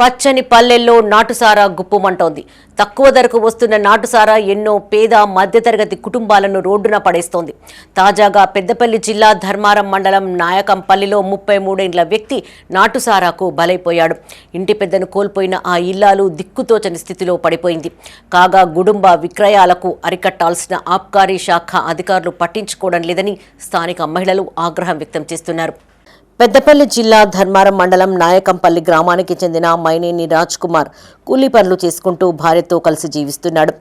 పచ్చని పల్లెల్లో నాటుసారా గుప్పుమంటోంది. తక్కువ ధరకు వస్తున్న నాటుసారా ఎన్నో పేద మధ్యతరగతి కుటుంబాలను రోడ్డున పడేస్తోంది. తాజాగా పెద్దపల్లి జిల్లా ధర్మారం మండలం నాయకంపల్లిలో ముప్పై మూడేండ్ల వ్యక్తి నాటుసారాకు బలైపోయాడు. ఇంటి పెద్దను కోల్పోయిన ఆ ఇల్లాలు దిక్కుతోచని స్థితిలో పడిపోయింది. కాగా గుడుంబ విక్రయాలకు అరికట్టాల్సిన ఆబ్కారీ శాఖ అధికారులు పట్టించుకోవడం లేదని స్థానిక మహిళలు ఆగ్రహం వ్యక్తం చేస్తున్నారు. పెద్దపల్లి జిల్లా ధర్మారం మండలం నాయకంపల్లి గ్రామానికి చెందిన మైనేని రాజ్ కుమార్ కూలీ పనులు చేసుకుంటూ భార్యతో కలిసి జీవిస్తున్నాడు.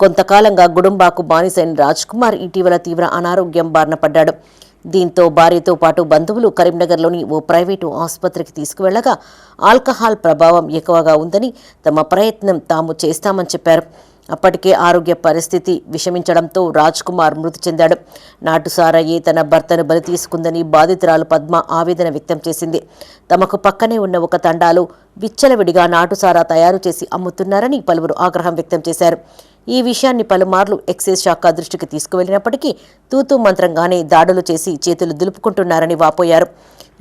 కొంతకాలంగా గుడుంబాకు బానిసైన రాజ్ కుమార్ ఇటీవల తీవ్ర అనారోగ్యం బారిన పడ్డాడు. దీంతో భార్యతో పాటు బంధువులు కరీంనగర్లోని ఓ ప్రైవేటు ఆసుపత్రికి తీసుకువెళ్ళగా ఆల్కహాల్ ప్రభావం ఎక్కువగా ఉందని తమ ప్రయత్నం తాము చేస్తామని చెప్పారు. అప్పటికే ఆరోగ్య పరిస్థితి విషమించడంతో రాజ్ కుమార్ మృతి చెందాడు. నాటుసారయ్యే తన భర్తను బలి తీసుకుందని బాధితురాలు పద్మ ఆవేదన వ్యక్తం చేసింది. తమకు పక్కనే ఉన్న ఒక తండాలో విచ్చలవిడిగా నాటుసారా తయారు చేసి అమ్ముతున్నారని పలువురు ఆగ్రహం వ్యక్తం చేశారు. ఈ విషయాన్ని పలుమార్లు ఎక్సైజ్ శాఖ దృష్టికి తీసుకువెళ్ళినప్పటికీ తూతూ మంత్రంగానే దాడులు చేసి చేతులు దులుపుకుంటున్నారని వాపోయారు.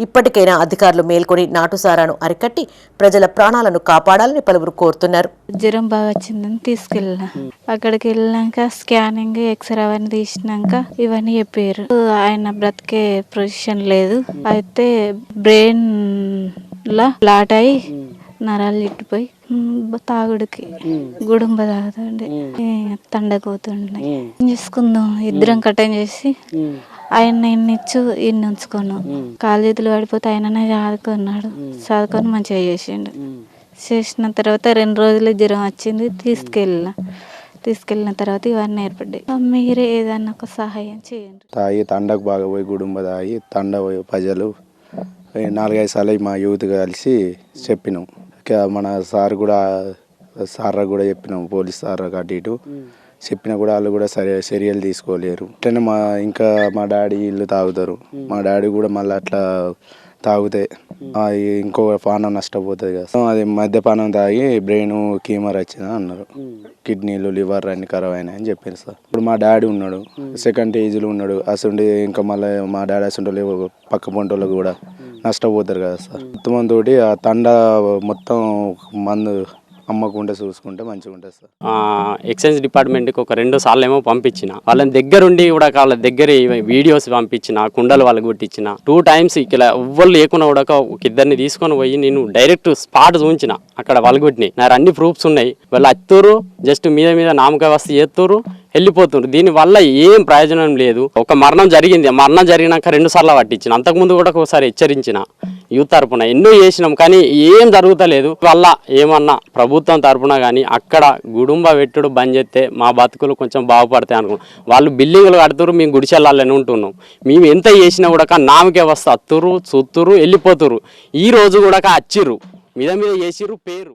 ఇప్పటికైనా అధికారులు మేల్కొని నాటుసారాను అరికట్టి ప్రజల ప్రాణాలను కాపాడాలని పలువురు కోరుతున్నారు. జ్వరం బాగా వచ్చిందని తీసుకెళ్ళిన. అక్కడికి వెళ్ళినాక స్కానింగ్ ఎక్స్రే అవన్నీ తీసినాక ఇవన్నీ చెప్పారు. ఆయన బ్రతికే పొజిషన్ లేదు. అయితే బ్రెయిన్ లా ఫ్లాట్ అయి నరాలు ఇట్టిపోయి తాగుడికి గుడుంబ తాగుతుండే. తండకపోతుండే చేసుకుందాం? ఇద్దరం కట్టం చేసి ఆయన ఇన్ని ఇచ్చు ఇన్ని ఉంచుకున్నాం కాలు చేతులు పడిపోతే ఆయననే చదువుకున్నాడు చదువుకొని మంచిగా చేసిండు. చేసిన తర్వాత రెండు రోజులు జ్వరం వచ్చింది. తీసుకెళ్ళిన తీసుకెళ్ళిన తర్వాత ఇవన్నీ ఏర్పడ్డాయి. మీరే ఏదన్నా ఒక సహాయం చేయండి. తాగి తండకు బాగా పోయి గుడుంబ తాగి తండ పోయి ప్రజలు. నాలుగైదు సార్లు మా యూత్ కలిసి చెప్పినాం. ఇక మన సార్ కూడా సార్ కూడా చెప్పినాం పోలీస్ సార్ అటు ఇటు. చెప్పినా కూడా వాళ్ళు కూడా సరే చర్యలు తీసుకోలేరు. అట్లనే మా ఇంకా మా డాడీ ఇల్లు తాగుతారు. మా డాడీ కూడా మళ్ళీ అట్లా తాగితే ఇంకో పానం నష్టపోతుంది కదా. అది మద్యపానం తాగి బ్రెయిన్ కీమర్ వచ్చింది అన్నారు. కిడ్నీలు లివర్ అన్ని ఖరాబ్ అయినాయి అని చెప్పారు సార్. ఇప్పుడు మా డాడీ ఉన్నాడు. సెకండ్ ఏజ్లో ఉన్నాడు. అసలు ఇంకా మళ్ళీ మా డాడీ అసలు పక్క పొంటోళ్ళకు కూడా నష్టపోతారు కదా సార్. మొత్తం తోటి ఆ తండ మొత్తం మందు అమ్మకుండా చూసుకుంటే మంచిగా ఉంటుంది సార్ ఎక్సైజ్ డిపార్ట్మెంట్కి ఒక రెండు సార్లు ఏమో పంపించిన. వాళ్ళని దగ్గరుండి కూడా వాళ్ళ దగ్గర వీడియోస్ పంపించిన కుండలు వాళ్ళకి కొట్టించిన. టూ టైమ్స్ ఇలా ఎవ్వరు లేకున్నా కూడా ఒక ఇద్దరిని తీసుకొని పోయి నేను డైరెక్ట్ స్పాట్ చూపించిన. అక్కడ వలగొట్టినాయి నా అన్ని ప్రూఫ్స్ ఉన్నాయి. వాళ్ళు అత్తూరు జస్ట్ మీద మీద నామక వస్తే చేస్తారు వెళ్ళిపోతుండ్రు. దీనివల్ల ఏం ప్రయోజనం లేదు. ఒక మరణం జరిగింది. మరణం జరిగినాక రెండు సార్లు పట్టించిన. అంతకుముందు కూడా ఒకసారి హెచ్చరించిన. యూత్ తరపున ఎన్నో చేసినాం. కానీ ఏం జరుగుతలేదు. వల్ల ఏమన్నా ప్రభుత్వం తరపున కానీ అక్కడ గుడుంబ పెట్టుడు బంద్ చేస్తే మా బతుకులు కొంచెం బాగుపడతాయి అనుకున్నాం. వాళ్ళు బిల్డింగ్లు కడుతురు మేము గుడిచెల్లాలని ఉంటున్నాం. మేము ఎంత చేసినా కూడా నామకే వస్తే. అత్తురు చుత్తురు వెళ్ళిపోతురు ఈ రోజు కూడా అచ్చిర్రు. మీద మీద చేసిర్రు పేరు.